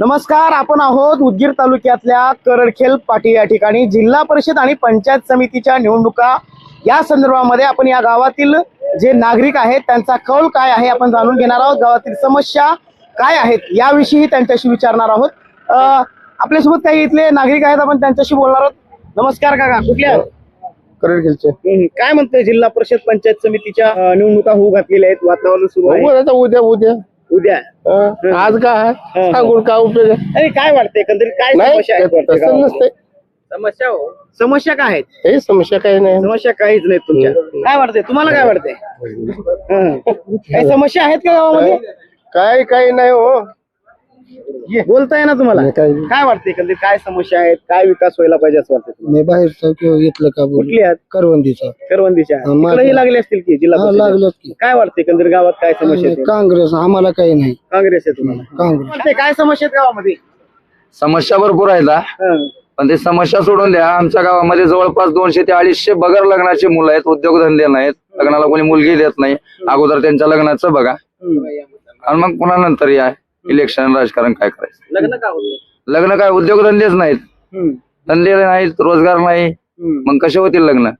नमस्कार आपण आहोत उदगीर तालुक्यातल्या करडखेल पाटी या ठिकाणी. जिल्हा परिषद आणि पंचायत समितीच्या निवडणुका या संदर्भामध्ये आपण या गावातील जे नागरिक आहेत त्यांचा कौल काय आहे आपण जाणून घेणार आहोत. गावातील समस्या काय आहेत याविषयी त्यांच्याशी विचारणार आहोत. आपल्यासोबत काही इथले नागरिक आहेत आपण त्यांच्याशी बोलणार आहोत. नमस्कार काका कुठले आहात? करडखेलचे. काय म्हणतोय जिल्हा परिषद पंचायत समितीच्या निवडणुका होऊ घातलेल्या आहेत वातावरण सुरू आहे? उद्या उद्या. उद्या. अं, आज काय आहे? सांगून काय उपयोग आहे? अरे काय वाटतंय एकंदरीत काय नाही समस्या आहेत वाटते तसं गावामध्ये? नसते समस्या हो. समस्या काय आहेत? काही समस्या काही नाही. समस्या काहीच नाहीत तुमच्या. काय वाटतंय तुम्हाला काय वाटतंय हं. काही समस्या आहेत का गावामध्ये? काय काही नाही हो. ये, बोलताय ना तुम्हाला. नाही, काही नाही. काय वाटतंय एकंदरीत? काय समस्या आहेत? काय विकास व्हायला पाहिजे असं वाटतं तुम्हाला? मी बाहेरचा किंवा इथलं का बोल? कुठली आहेत? करवंदीचा. करवंदीच्या. हा, इकडेही लागले असतील की जिल्हा हा, परिषदेत? लागलंच की. काय वाटतंय एकंदरीत गावात काय समस्या आहेत? काँग्रेस आम्हाला काही नाही. काँग्रेस आहे तुम्हाला. काँग्रेस. वाटतंय काय समस्या आहेत गावामध्ये? समस्या भरपूर आहेत हा. हं. पण ते समस्या सोडून द्या. आमच्या गावामध्ये जवळपास दोनशे ते अडीचशे बगर लग्नाची मुलं आहेत उद्योगधंदे नाहीत. लग्नाला कोणी मुलगी देत नाही. अगोदर त्यांच्या लग्नाचं बघा. हं. आणि मग पुन्हा नंतर या. इलेक्शन राजकारण काय करायचं लग्न का होत लग्न काय उद्योगधंदेच नाहीत. धंदे नाहीत रोजगार नाही. मग कसे होतील लग्न.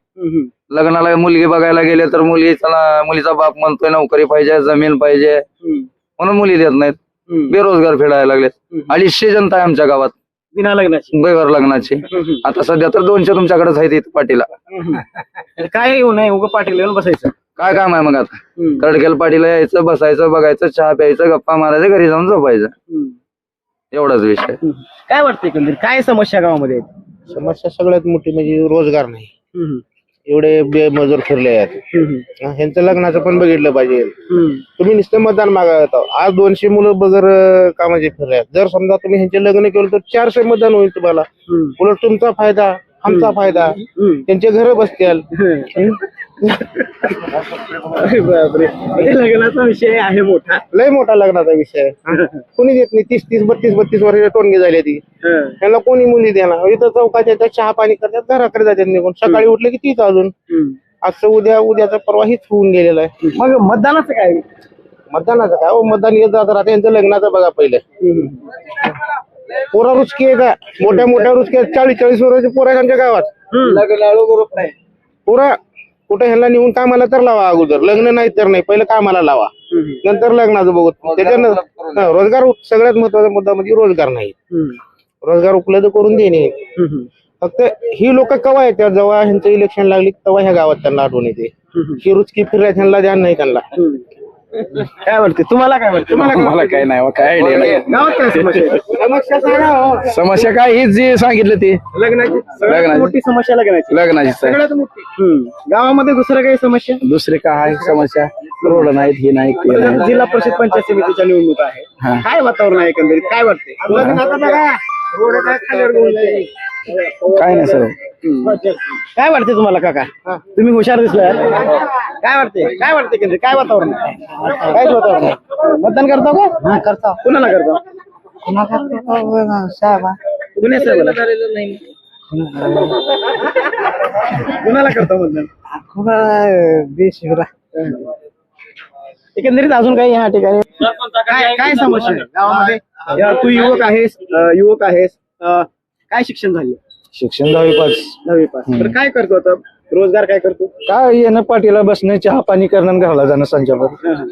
लग्नाला मुलगी बघायला गेले तर मुलीचा मुलीचा बाप म्हणतोय नोकरी पाहिजे जमीन पाहिजे. म्हणून मुली देत नाहीत. बेरोजगार फेडायला लागलेत. अडीचशे जनता आहे आमच्या गावात बिना लग्नाची बेगर लग्नाची. आता सध्या तर दोनशे तुमच्याकडेच आहेत पाटीला. काय येऊ नये उगं पाटील येऊन बसायचं काय काम आहे मग आता हं. कडकेल पाटीला यायचं बसायचं बघायचं चहा प्यायचं गप्पा मारायचं घरी जाऊन झोपायचं. एवढाच विषय. काय वाटतं एकंदरीत काय समस्या गावामध्ये आहेत समस्या सगळ्यात मोठी म्हणजे रोजगार नाही. एवढे बेमजूर फिरले आहेत. हं, ह्यांचं लग्नाचं पण बघितलं पाहिजे. तुम्ही नुसतं मतदान मागायला आज दोनशे मुलं बगर अं, कामाचे फिरले आहेत जर समजा तुम्ही ह्यांचे लग्न केलं तर चारशे मतदान होईल तुम्हाला. उलट तुमचा फायदा आमचा फायदा. त्यांचे घर बसतील. बापरे. हे लग्नाचा विषय आहे मोठा. लय मोठा लग्नाचा विषय. कोणी देत नाही. तीस तीस बत्तीस बत्तीस वर्ष टोनगे झाले ती. हं. त्यांना कोणी मुली देणार इथं चौकाच्या त्या चहा पाणी करतात घराकडे जातात निघून. सकाळी उठले की तीच अजून. हं. आजचं उद्या उद्याचा परवा हीच होऊन गेलेला आहे. मग मतदानाचं काय? मतदानाचं काय? हो मतदान येत जात राहते. यांचं लग्नाचं बघा पहिले. पोरा रुचकी आहे का मोठ्या मोठ्या रुचकी आहेत. चाळीस चाळीस वर्षाचे पोरा आहेत आमच्या गावात. हं. पोरा कुठे ह्यांना नेऊन कामाला तर लावा अगोदर. लग्न नाही तर नाही. पहिलं कामाला लावा. नंतर लग्नाचं बघू. त्याच्यानं रोजगार सगळ्यात महत्त्वाचा मुद्दा म्हणजे रोजगार नाही. रोजगार उपलब्ध करून देणे. फक्त ही लोक कवा येतात? जेव्हा ह्यांचं इलेक्शन लागली तेव्हा ह्या गावात त्यांना आठवण येते. हं. रुचकी फिरल्या ह्यांना ध्यान नाही त्यांना. काय वाटते तुम्हाला काय वाटतं तुम्हाला काय मला काय नाही काय गावात काय समस्या? आहे? समस्या हो. समस्या काय हीच जी सांगितलं ती. लग्नाची? सगळ्यात लग्नाची. मोठी समस्या लग्नाची. लग्नाची सगळ्यात मोठी. हं. गावामध्ये दुसरं काही समस्या? दुसरे काय समस्या? रोड नाहीत हे नाही ते नाही जिल्हा परिषद पंचायत समितीच्या निवडणूक आहे हा. काय वातावरण आहे एकंदरीत? काय वाटते काय नाही सर. काय वाटते तुम्हाला काका? तुम्ही हुशार दिसलाय काय वाटते काय वाटते एकंदरीत काय वातावरण? कायच वातावरण? आहे? मतदान करता का? करता. कुणाला करता? कुणी साहेबाला. कुणाला करता मतदान? एकंदरीत अजून काही या ठिकाणी काय काय समस्या आहे? गावामध्ये? तू युवक आहेस अं, युवक आहेस अं, काय शिक्षण झाले? शिक्षण दहावी पास. दहावी पास. तर काय करतो आता? रोजगार काय करतो? काय येणं पाठीला बसणं चहा पाणी करणं आणि घराला जाणं संध्यावर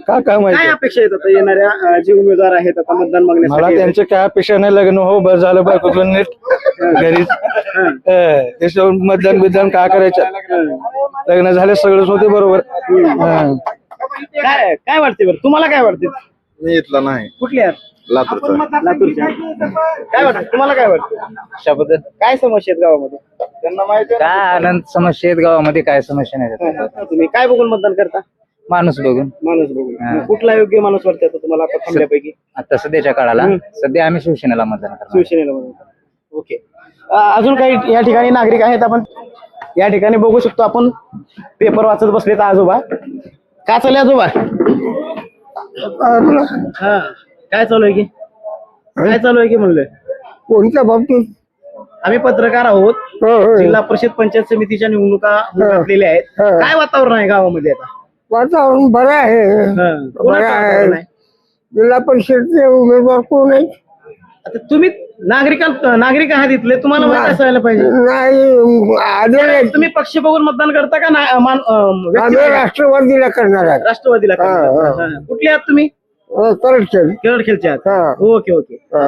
काय काय माहिती काय अपेक्षा आहेत आता येणाऱ्या अं, जे उमेदवार आहेत आता मतदान मला मागण्यासाठी त्यांचे काय अपेक्षा नाही लग्न हो बस झालं बायकोतलं नीट. घरीच. त्याच्यावर मतदान बिदान काय करायचं? लग्न झाले सगळंच होते बरोबर. हं. काय काय वाटते बरं? तुम्हाला काय वाटते मी इथला नाही. कुठली आहेत? लातूरचा लातूरच्या. काय वाटतं तुम्हाला काय वाटतं त्याबद्दल काय समस्या आहेत गावामध्ये? त्यांना माहिती आहे काय आनंद समस्या आहेत गावामध्ये काय समस्या नाही? तुम्ही काय बघून मतदान करता? माणूस बघून. माणूस बघून. कुठला योग्य माणूस वाटतं आता तुम्हाला आता थांबल्यापैकी? आता सध्याच्या काळाला सध्या आम्ही शिवसेनेला मतदान करणार. शिवसेनेला म्हणून ओके. अं, अजून काही या ठिकाणी नागरिक आहेत आपण? या ठिकाणी बघू शकतो आपण. पेपर वाचत बसले तर आजोबा. काय चालू आहे आजोबा? हा. काय चालू आहे की? काय चालू आहे की म्हणलं? कोणत्या बाबतीत? आम्ही पत्रकार आहोत. जिल्हा परिषद पंचायत समितीच्या निवडणुका घातलेल्या आहेत. काय वातावरण आहे गावामध्ये आता? वातावरण बरं आहे. हा, वातावरण आहे? जिल्हा परिषदचे उमेदवार कोण आहेत? आता तुम्ही नागरिक नागरिक आहात इथले तुम्हाला माहिती असायला पाहिजे नाही आम्ही तुम्ही पक्ष बघून मतदान करता का ना- मान- अं, व्यक्ती आम्ही बघून? राष्ट्रवादीला करणार आहे राष्ट्रवादीला हा, करता. हा. हा. कुठले आहात तुम्ही. केरळ खेळचे आहात हा, ओके ओके हा.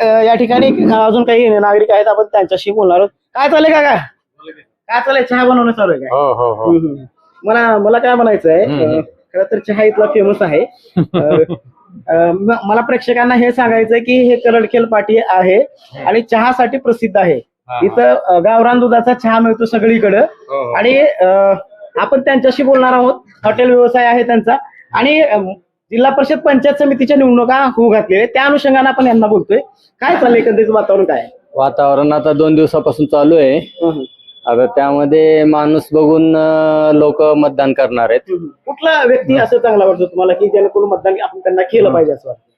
अं, या ठिकाणी अजून काही नागरिक आहेत आपण त्यांच्याशी बोलणार आहोत काय चाललंय का काय चाललंय चहा बनवणं चालू आहे काय हम्म, हम्म. मला मला काय म्हणायचं आहे खरं तर चहा इथला फेमस आहे अं, मला प्रेक्षकांना हे सांगायचं आहे की हे करडखेल पाटी आहे आणि चहासाठी प्रसिद्ध आहे. इथं गावरान दुधाचा चहा मिळतो सगळीकडं. आणि अं, आपण त्यांच्याशी बोलणार आहोत. हॉटेल व्यवसाय आहे त्यांचा. आणि जिल्हा परिषद पंचायत समितीच्या निवडणुका होऊ घातलेल्या. त्या अनुषंगाने आपण यांना बोलतोय. काय चाललंय एकंदरीत वातावरण काय? वातावरण आता दोन दिवसापासून चालू आहे. आता त्यामध्ये माणूस बघून लोक मतदान करणार आहेत. कुठला व्यक्ती असं चांगला वाटतो तुम्हाला की जेणेकरून मतदान आपण त्यांना केलं पाहिजे असं वाटतं?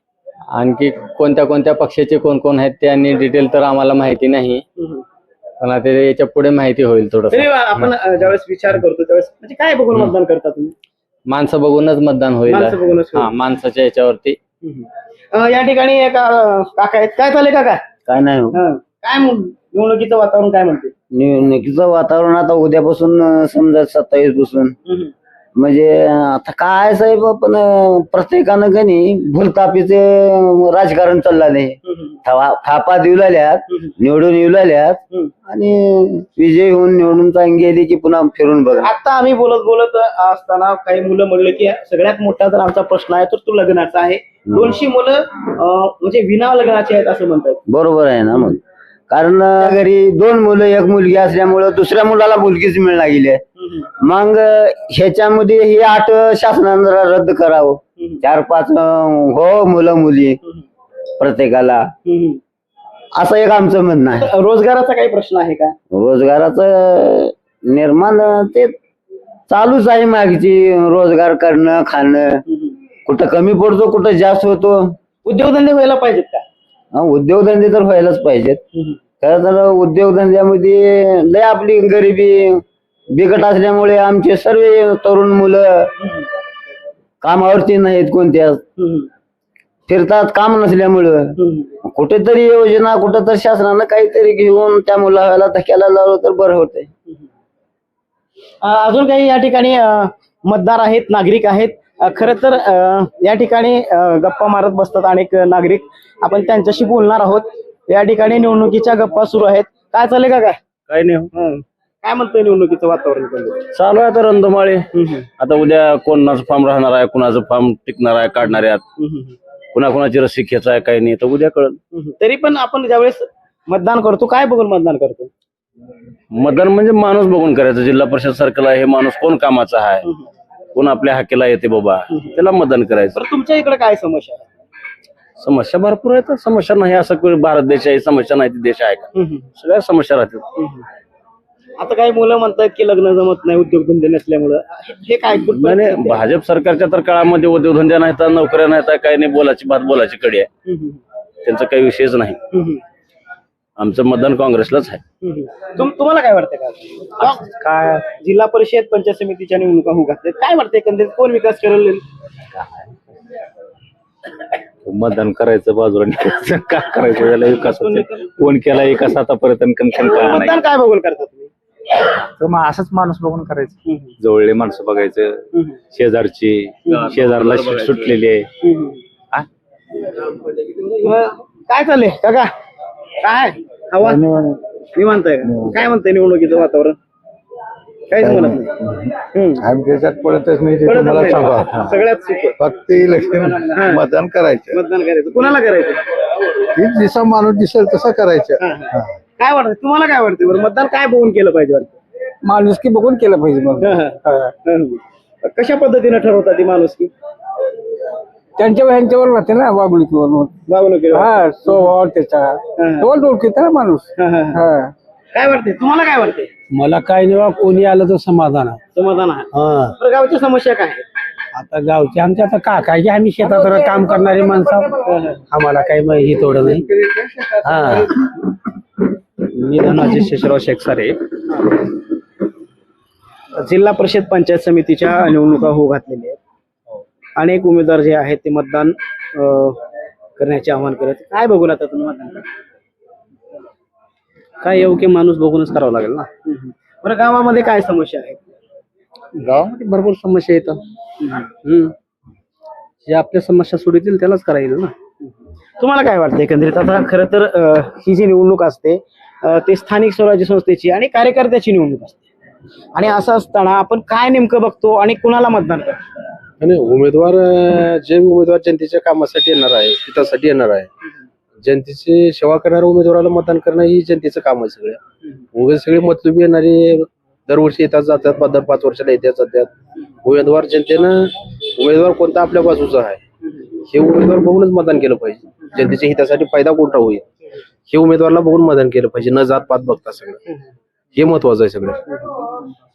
आणखी कोणत्या कोणत्या पक्षाचे कोण कोण आहेत त्यांनी डिटेल तर आम्हाला माहिती नाही. पण आता ते याच्यापुढे माहिती होईल थोडस. तरी आपण ज्यावेळेस विचार करतो त्यावेळेस म्हणजे काय बघून मतदान करता तुम्ही? माणसं बघूनच मतदान होईल. माणसं बघूनच होईल. हा माणसाच्या याच्यावरती. या ठिकाणी काका आहेत. काय चाललंय काका? काय नाही हो. हं. काय मग? निवडणुकीचं वातावरण काय म्हणते निवडणुकीचं वातावरण आता उद्यापासून अ, समजा सत्तावीसपासून हम्म. म्हणजे आता काय साहेब पण अ, प्रत्येकानं का नाही भूलतापीचे राजकारण चाललं नाही हम्म. थापा थापा देऊ लागल्यात हम्म. निवडून येऊ लागल्यात हम्म. आणि विजय होऊन निवडून चांगली गेली की पुन्हा फिरून बघा आता आम्ही बोलत बोलत असताना काही मुलं म्हणले की सगळ्यात मोठा जर आमचा प्रश्न आहे तर तो लग्नाचा आहे दोनशे मुलं अं, म्हणजे विना लग्नाचे आहेत असं म्हणतात बरोबर आहे ना मग कारण घरी दोन मुलं एक मुलगी असल्यामुळं दुसऱ्या मुलाला मुलगीच मिळणार गेली आहे. मग ह्याच्यामध्ये ही आठ शासनानं जरा रद्द करावं. चार पाच अ, हो मुलं मुली प्रत्येकाला. असं एक आमचं म्हणणं आहे. रोजगाराचा काही प्रश्न आहे का? रोजगाराचं निर्माण ते चालूच आहे मागची. रोजगार करणं खाणं. कुठं कमी पडतो कुठं जास्त होतो. उद्योगधंदे व्हायला पाहिजेत का? उद्योगधंदे तर व्हायलाच पाहिजेत. खरं तर उद्योगधंद्यामध्ये लय आपली गरिबी बिकट असल्यामुळे आमचे सर्व तरुण मुलं कामावरती नाहीत कोणत्या. फिरतात काम नसल्यामुळं. कुठेतरी योजना कुठेतरी शासनानं काहीतरी घेऊन त्या मुलाला धक्याला लावलं तर बरं होतंय. अं, अजून काही या ठिकाणी मतदार आहेत नागरिक आहेत खरं तर या ठिकाणी गप्पा मारत बसतात अनेक नागरिक. आपण त्यांच्याशी बोलणार आहोत. या ठिकाणी निवडणुकीच्या गप्पा सुरू आहेत. काय चाललंय का काय काय नाही हं. काय म्हणतोय निवडणुकीचं वातावरण? चालू आहे आता रंधमाळे आता उद्या कोणाचं फॉर्म राहणार आहे कुणाचं फॉर्म टिकणार आहे काढणार आहेत कुणा कुणाची रस्सी खेच आहे काही नाही. तर उद्या कळल. तरी पण आपण ज्यावेळेस मतदान करतो काय बघून मतदान करतो? मतदान म्हणजे माणूस बघून करायचं. जिल्हा परिषद सर्कल आहे हे माणूस कोण कामाचा आहे? कोण आपल्या हाकेला येते बाबा त्याला मतदान करायचं. तर तुमच्या इकडे काय समस्या आहे? समस्या भरपूर आहेत समस्या नाही असं कोणी भारत देश आहे समस्या नाही ती देश आहे का? सगळ्या समस्या राहतात. आता काही मुलं म्हणतात की लग्न जमत नाही उद्योगधंदे नसल्यामुळं. हे- हे काय नाही नाही, भाजप सरकारच्या तर काळामध्ये उद्योगधंद्या नाहीत नोकऱ्या नाहीत काही नाही बोलाची बात बोलाची कडी आहे. त्यांचा काही विषयच नाही. आमचं मतदान काँग्रेसलाच आहे. तुम- तुम्हाला काय वाटतं का? काय? जिल्हा परिषद पंचायत समितीच्या निवडणुका होऊ घातल्यात. काय वाटतं एकंदरीत? कोण विकास करेल मतदान करायचं बाजूला निघायचं. काय करायचं? त्याला विकास कोण केला विकास आतापर्यंत कणकण काय नाही? मतदान काय बघून करता तुम्ही? तर मग असंच माणूस बघून करायचं. जवळले माणसं बघायचं. शेजारची शेजारला सुट- सुटलेली आहे? मग काय चाललंय? काका? काय? हवा? निवांत आहे का? काय म्हणतंय निवडणुकीचं वातावरण? काहीच म्हणत नाही. हम्म. आम्ही त्याच्यात पडतच नाही ते कळतच तुम्हाला नाही. सांगा. सगळ्यात फक्त इलेक्शन मतदान करायचं. मतदान करायचं. कुणाला करायचं? ही जसा माणूस दिसेल तसं करायचं. हा, हा. काय वाटतं तुम्हाला काय वाटतं बरं मतदान काय बघून केलं पाहिजे वाटतं? माणूस की बघून केलं पाहिजे मग. हा, हा. हा. कशा पद्धतीने ठरवतात ती माणूस की त्यांच्या ह्यांच्यावर राहते ना वागणुकीवर वागणुकीवर. हा स्वभाव त्याचा. तो ओळखीत ना माणूस. हा, हा, हा. हा. काय वाटते? तुम्हाला काय वाटते? मला काय नाही बा, कोणी आलं तर समाधान आहे. समाधान आहे. हा. बरं, गावच्या समस्या काय? आहेत? आता गावचे आमच्या आता का काय आम्ही शेतात काम करणारी माणसं आम्हाला काही माहिती थोडं नाही. हा. मी धनाजी शेषराव शेखसारे जिल्हा परिषद पंचायत समितीच्या निवडणुका होऊ घातलेल्या आहेत. अनेक उमेदवार जे आहेत ते मतदान अं, करण्याचे आवाहन करत काय बघून आता तुम्ही मतदान? काय योग्य माणूस बघूनच करावं लागेल ना? बरं गावामध्ये काय समस्या आहेत? गावामध्ये भरपूर समस्या येतात हम्म. जे आपल्या समस्या सोडतील त्यालाच करायला ना? तुम्हाला काय वाटतं एकंदरीत? आता खरं तर ही जी निवडणूक असते ते स्थानिक स्वराज्य संस्थेची आणि कार्यकर्त्याची निवडणूक असते. आणि असं असताना आपण काय नेमकं बघतो आणि कुणाला मतदान करतो? आणि उमेदवार जे उमेदवार जनतेच्या कामासाठी येणार आहे हितासाठी येणार आहे जनतेची सेवा करणाऱ्या उमेदवाराला मतदान करणं ही जनतेचं काम आहे सगळं. उगाच सगळे मतलबी येणारे दरवर्षी येतात जातात दर पाच वर्षाला येतात जातात. उमेदवार जनतेनं उमेदवार कोणता आपल्या बाजूचा आहे हे उमेदवार बघूनच मतदान केलं पाहिजे. जनतेच्या हितासाठी फायदा कोणता होईल हे उमेदवाराला बघून मतदान केलं पाहिजे न जात पात बघता सगळं. हे महत्वाचं आहे सगळं.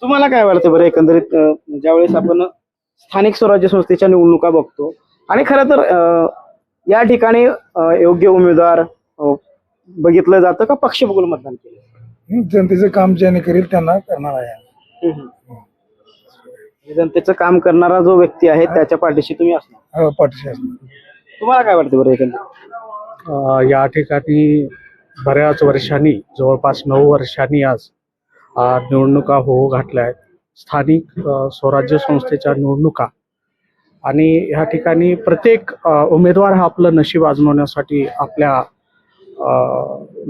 तुम्हाला काय वाटतं बरं एकंदरीत ज्यावेळेस आपण स्थानिक स्वराज्य संस्थेच्या निवडणुका बघतो. आणि खरं तर या ठिकाणी योग्य उमेदवार बघितलं जातं का पक्ष बघून मतदान केलं? जनतेचं काम ज्याने करेल त्यांना करणार आहे. जनतेचं काम करणारा जो व्यक्ती आहे त्याच्या पाठीशी तुम्ही असणार. हो, पाठीशी असणार. तुम्हाला काय वाटतं बरं एकंदरीत? अ, या ठिकाणी बऱ्याच वर्षांनी जवळपास नऊ वर्षांनी आज निवडणुका होऊ घातल्या आहेत. स्थानिक स्वराज्य संस्थेच्या निवडणुका. आणि ह्या ठिकाणी प्रत्येक उमेदवार हा आपलं नशीब आजमावण्यासाठी आपल्या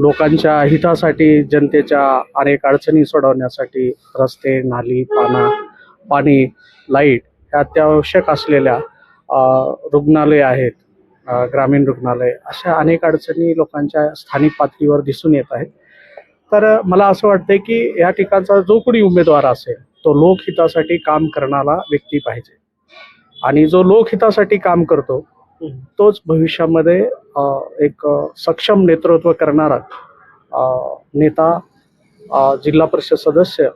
लोकांच्या हितासाठी जनतेच्या अनेक अडचणी सोडवण्यासाठी रस्ते नाली पाना पाणी लाइट ह्या अत्यावश्यक असलेल्या रुग्णालय आहेत ग्रामीण रुग्णालय अशा अनेक अडचणी लोकांच्या स्थानिक पातळीवर दिसून येत आहेत. तर मला असं वाटतंय की या ठिकाणचा जो कोणी उमेदवार असेल तो लोकहितासाठी काम करणारा व्यक्ती पाहिजे. आणि जो लोकहितासाठी काम करतो तोच भविष्यामध्ये एक सक्षम नेतृत्व करणारा नेता जिल्हा परिषद सदस्य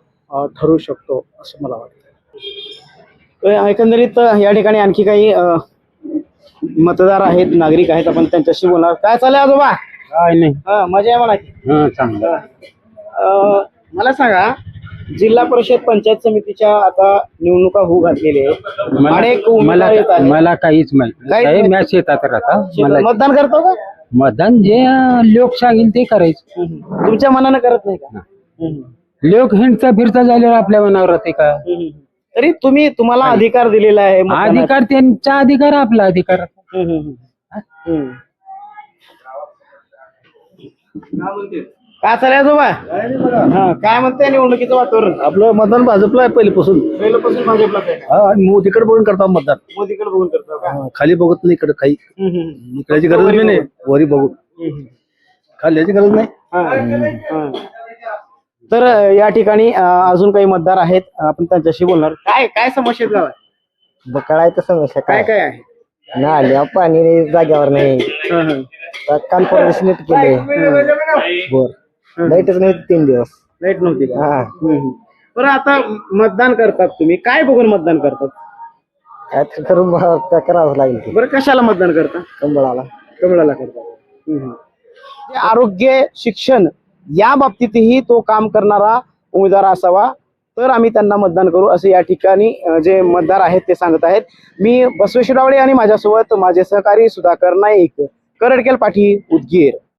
ठरू शकतो असं मला वाटतं. एकंदरीत या ठिकाणी आणखी काही मतदार आहेत नागरिक आहेत आपण त्यांच्याशी बोलणार. काय चाललंय आजोबा? काय नाही. हा मजा आहे म्हणा. की. चांगलं. अं, मला सांगा जिल्हा परिषद पंचायत समितीच्या आता निवडणुका होऊ घातलेल्या आहेत अनेक उमेदवार येत आहेत. मला काहीच माहीत काहीच नाही माहीत मी शेतात राहता मला मतदान करतो का मतदान जे लोक सांगेल ते करायचं हम्म. तुमच्या मनानं करत नाही का हम्म. लोक हिंडता फिरता झाल्यावर आपल्या मनावर राहते का हम्म. तरी तुम्ही तुम्हाला अधिकार दिलेला आहे मतदानाचा. अधिकार त्यांचा अधिकार आपला अधिकार हम्म, हम्म, हम्म. हम्म. काय चाललंय आजोबा हा काय म्हणते निवडणुकीचं वातावरण? आपलं मतदान भाजपला आहे पहिल्यापासून पहिल्यापासून भाजपला काय हा आणि मोदीकडे बघून करता मतदान. मोदीकडे बघून करतो का? हा, खाली बघत नाही इकडे काही. हम्म, हम्म. इकड्याची गरज बी नाही वरी बघून. हम्म. खाल्ल्याची गरज नाही. हा, हा. तर अ, या ठिकाणी अ, अजून काही मतदार आहेत आपण त्यांच्याशी बोलणार. काय काय समस्या आहेत गावात? कळायचं समस्या काय? काय आहे? नाल्या पाणी जाग्यावर नाही. हा, हा. काल परदेश नीट केले. बर. लाईटच नाही तीन दिवस. लाइट नव्हती का? हा. हम्म, हम्म. बरं आता मतदान करतात तुम्ही. काय बघून मतदान करतात? काय तर करून काय करावं लागेल बरं कशाला मतदान करता? कंबळाला. कमळाला करतात हम्म, हम्म. जे आरोग्य शिक्षण या बाबतीतही तो काम करणारा उमेदवार असावा तर आम्ही त्यांना मतदान करू असे या ठिकाणी अ, जे मतदार आहेत ते सांगत आहेत. मी बसवेश्वरावळे आणि माझ्यासोबत माझे सहकारी सुधाकर नाईक करडकेल पाठी उदगीर.